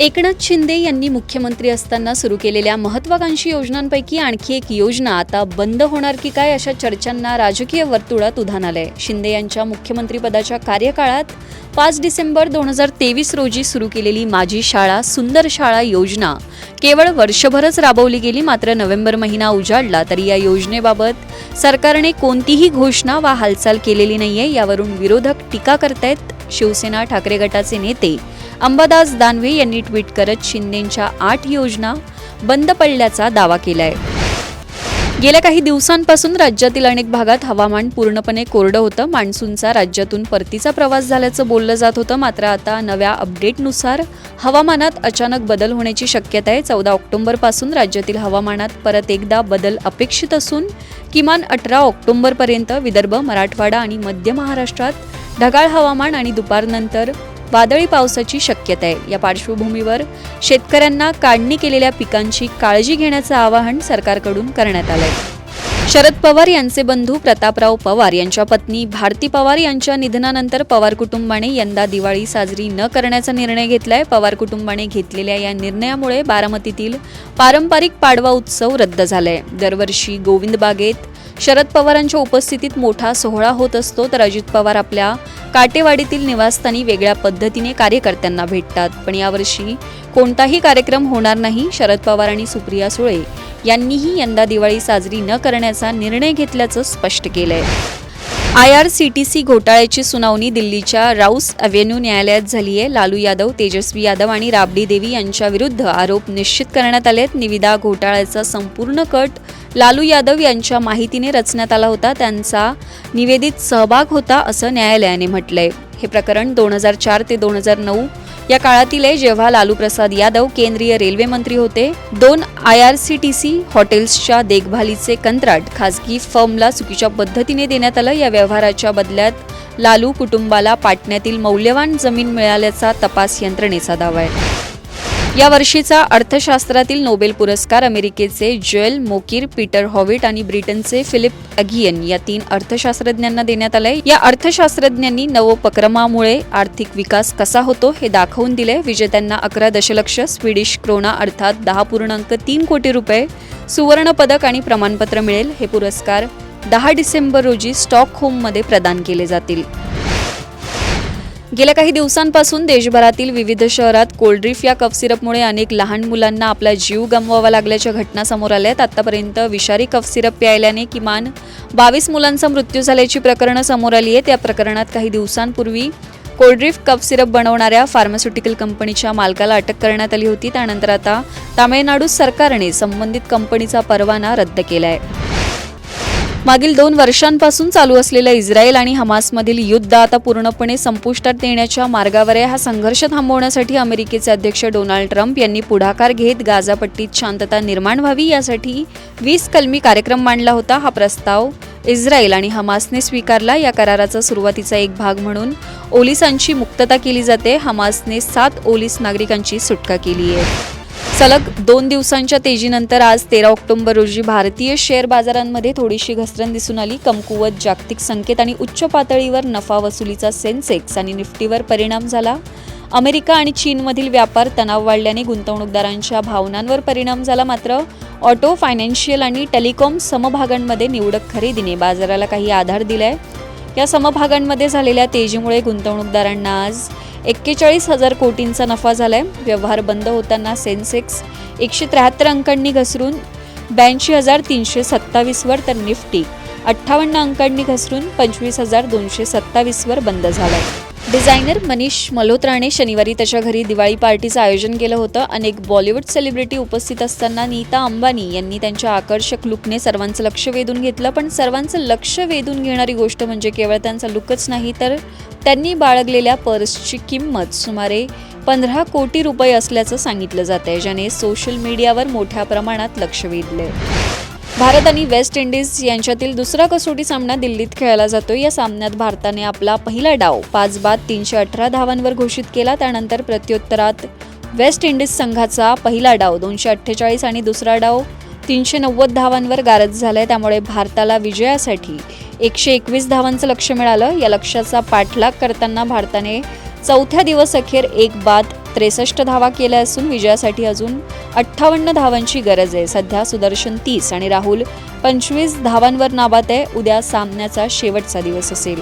एकनाथ शिंदे यांनी मुख्यमंत्री असताना सुरू केलेल्या महत्वाकांक्षी योजनांपैकी आणखी एक योजना आता बंद होणार की काय अशा चर्चांना राजकीय वर्तुळात उधाण आलंय. शिंदे यांच्या मुख्यमंत्रीपदाच्या कार्यकाळात पाच डिसेंबर दोन हजार तेवीस रोजी सुरू केलेली माझी शाळा सुंदर शाळा योजना केवळ वर्षभरच राबवली गेली मात्र नोव्हेंबर महिना उजाडला तरी या योजनेबाबत सरकारने कोणतीही घोषणा वा हालचाल केलेली नाहीये यावरून विरोधक टीका करतायत. शिवसेना ठाकरे गटाचे नेते अंबादास दानवे यांनी ट्विट करत शिंदेंच्या आठ योजना बंद पडल्याचा दावा केलाय. गेल्या काही दिवसांपासून राज्यातील अनेक भागात हवामान पूर्णपणे कोरडं होतं. मान्सूनचा राज्यातून परतीचा प्रवास झाल्याचं बोललं जात होतं. मात्र आता नव्या अपडेटनुसार हवामानात अचानक बदल होण्याची शक्यता आहे. चौदा ऑक्टोबरपासून राज्यातील हवामानात परत एकदा बदल अपेक्षित असून किमान अठरा ऑक्टोबरपर्यंत विदर्भ मराठवाडा आणि मध्य महाराष्ट्रात ढगाळ हवामान आणि दुपारनंतर वादळी पावसाची शक्यता आहे या पार्श्वभूमीवर शेतकऱ्यांना काढणी केलेल्या पिकांची काळजी घेण्याचं आवाहन सरकारकडून करण्यात आलंय. शरद पवार यांचे बंधू प्रतापराव पवार यांच्या पत्नी भारती पवार यांच्या निधनानंतर पवार कुटुंबाने यंदा दिवाळी साजरी न करण्याचा निर्णय घेतलाय. पवार कुटुंबाने घेतलेल्या या निर्णयामुळे बारामतीतील पारंपरिक पाडवा उत्सव रद्द झालाय. दरवर्षी गोविंद बागेत शरद पवारांच्या उपस्थितीत मोठा सोहळा होत असतो तर अजित पवार आपल्या काटेवाडीतील निवासस्थानी वेगळ्या पद्धतीने कार्यकर्त्यांना भेटतात. पण यावर्षी कोणताही कार्यक्रम होणार नाही शरद पवार आणि सुप्रिया सुळे यांनीही यंदा दिवाळी साजरी न करण्याचा निर्णय घेतल्याचं स्पष्ट केलंय. I R C T C घोटाळ्याची सुनावणी दिल्लीच्या राऊस अव्हेन्यू न्यायालयात झाली आहे. लालू यादव तेजस्वी यादव आणि राबडी देवी यांच्याविरुद्ध आरोप निश्चित करण्यात आलेत निविदा घोटाळ्याचा संपूर्ण कट लालू यादव यांच्या माहितीने रचण्यात आला होता. त्यांचा निवेदित सहभाग होता असं न्यायालयाने म्हटलंय. हे प्रकरण दोन हजार चार ते दोन हजार नऊ या काळातील जेव्हा लालू प्रसाद यादव केंद्रीय रेल्वे मंत्री होते दोन I R C T C हॉटेल्सच्या देखभालीचे कंत्राट खासगी फर्मला चुकीच्या पद्धतीने देण्यात आलं. या व्यवहाराच्या बदल्यात लालू कुटुंबाला पाटण्यातील मौल्यवान जमीन मिळाल्याचा तपास यंत्रणेचा दावा आहे. या वर्षीचा अर्थशास्त्रातील नोबेल पुरस्कार अमेरिकेचे जोएल मोकीर पीटर हॉविट आणि ब्रिटनचे फिलिप अगियन या तीन अर्थशास्त्रज्ञांना देण्यात आलंय. या अर्थशास्त्रज्ञांनी नवोपक्रमामुळे आर्थिक विकास कसा होतो हे दाखवून दिले विजेत्यांना अकरा दशलक्ष स्वीडिश क्रोना अर्थात दहा पूर्णांक तीन कोटी रुपये सुवर्ण पदक आणि प्रमाणपत्र मिळेल. हे पुरस्कार दहा डिसेंबर रोजी स्टॉकहोममध्ये प्रदान केले जातील. गेल्या काही दिवसांपासून देशभरातील विविध शहरात कोल्ड्रिफ या कफ सिरपमुळे अनेक लहान मुलांना आपला जीव गमवावा लागल्याच्या घटना समोर आल्या आहेत. आतापर्यंत विषारी कफ सिरप प्यायल्याने किमान बावीस मुलांचा मृत्यू झाल्याची प्रकरणं समोर आली आहेत. या प्रकरणात काही दिवसांपूर्वी कोल्ड्रिफ कफ सिरप बनवणाऱ्या फार्मास्युटिकल कंपनीच्या मालकाला अटक करण्यात आली होती. त्यानंतर आता तामिळनाडू सरकारने संबंधित कंपनीचा परवाना रद्द केला आहे मागील दोन वर्षांपासून चालू असलेलं इस्रायल आणि हमासमधील युद्ध आता पूर्णपणे संपुष्टात येण्याच्या मार्गावर आहे. हा संघर्ष थांबवण्यासाठी अमेरिकेचे अध्यक्ष डोनाल्ड ट्रम्प यांनी पुढाकार घेत गाझापट्टीत शांतता निर्माण व्हावी यासाठी वीस कलमी कार्यक्रम मांडला होता. हा प्रस्ताव इस्रायल आणि हमासने स्वीकारला. या कराराचा सुरुवातीचा एक भाग म्हणून ओलिसांची मुक्तता केली जाते. हमासने सात ओलिस नागरिकांची सुटका केली आहे. सलग दोन दिवसांच्या तेजीनंतर आज तेरा ऑक्टोबर रोजी भारतीय शेअर बाजारांमध्ये थोडीशी घसरण दिसून आली. कमकुवत जागतिक संकेत आणि उच्च पातळीवर नफा वसुलीचा सेन्सेक्स आणि निफ्टीवर परिणाम झाला. अमेरिका आणि चीनमधील व्यापार तणाव वाढल्याने गुंतवणूकदारांच्या भावनांवर परिणाम झाला. मात्र ऑटो फायनान्शियल आणि टेलिकॉम समभागांमध्ये निवडक खरेदीने बाजाराला काही आधार दिलाय. या समभागांमध्ये झालेल्या तेजीमुळे गुंतवणूकदारांना आज एक्केचाळीस हजार कोटींचा नफा झालाय. व्यवहार बंद होताना सेन्सेक्स एकशे त्र्याहत्तर अंकांनी घसरून ब्याऐंशी हजार तीनशे सत्तावीसवर तर निफ्टी अठ्ठावन्न अंकांनी घसरून पंचवीस हजार दोनशे सत्तावीसवर बंद झालाय. डिझायनर मनीष मल्होत्राने शनिवारी त्याच्या घरी दिवाळी पार्टीचं आयोजन केलं होतं. अनेक बॉलिवूड सेलिब्रिटी उपस्थित असताना नीता अंबानी यांनी त्यांच्या आकर्षक लुकने सर्वांचं लक्ष वेधून घेतलं. पण सर्वांचं लक्ष वेधून घेणारी गोष्ट म्हणजे केवळ त्यांचा लुकच नाही तर त्यांनी बाळगलेल्या पर्सची किंमत सुमारे पंधरा कोटी रुपये असल्याचं सांगितलं जात आहे ज्याने सोशल मीडियावर मोठ्या प्रमाणात लक्ष वेधलंय. भारत आणि वेस्ट इंडिज यांच्यातील दुसरा कसोटी सामना दिल्लीत खेळला जातो. या सामन्यात भारताने आपला पहिला डाव पाच बाद तीनशे अठरा धावांवर घोषित केला. त्यानंतर प्रत्युत्तरात वेस्ट इंडिज संघाचा पहिला डाव दोनशे अठ्ठेचाळीस आणि दुसरा डाव तीनशे नव्वद धावांवर गारज झालाय. त्यामुळे भारताला विजयासाठी एकशे एकवीस धावांचं लक्ष मिळालं. या लक्ष्याचा पाठलाग करताना भारताने चौथ्या दिवस अखेर एक बाद त्रेसष्ट धावा केल्या असून विजयासाठी अजून अठ्ठावन्न धावांची गरज आहे. सध्या सुदर्शन तीस आणि राहुल पंचवीस धावांवर नाबाद आहे. उद्या सामन्याचा शेवटचा दिवस असेल.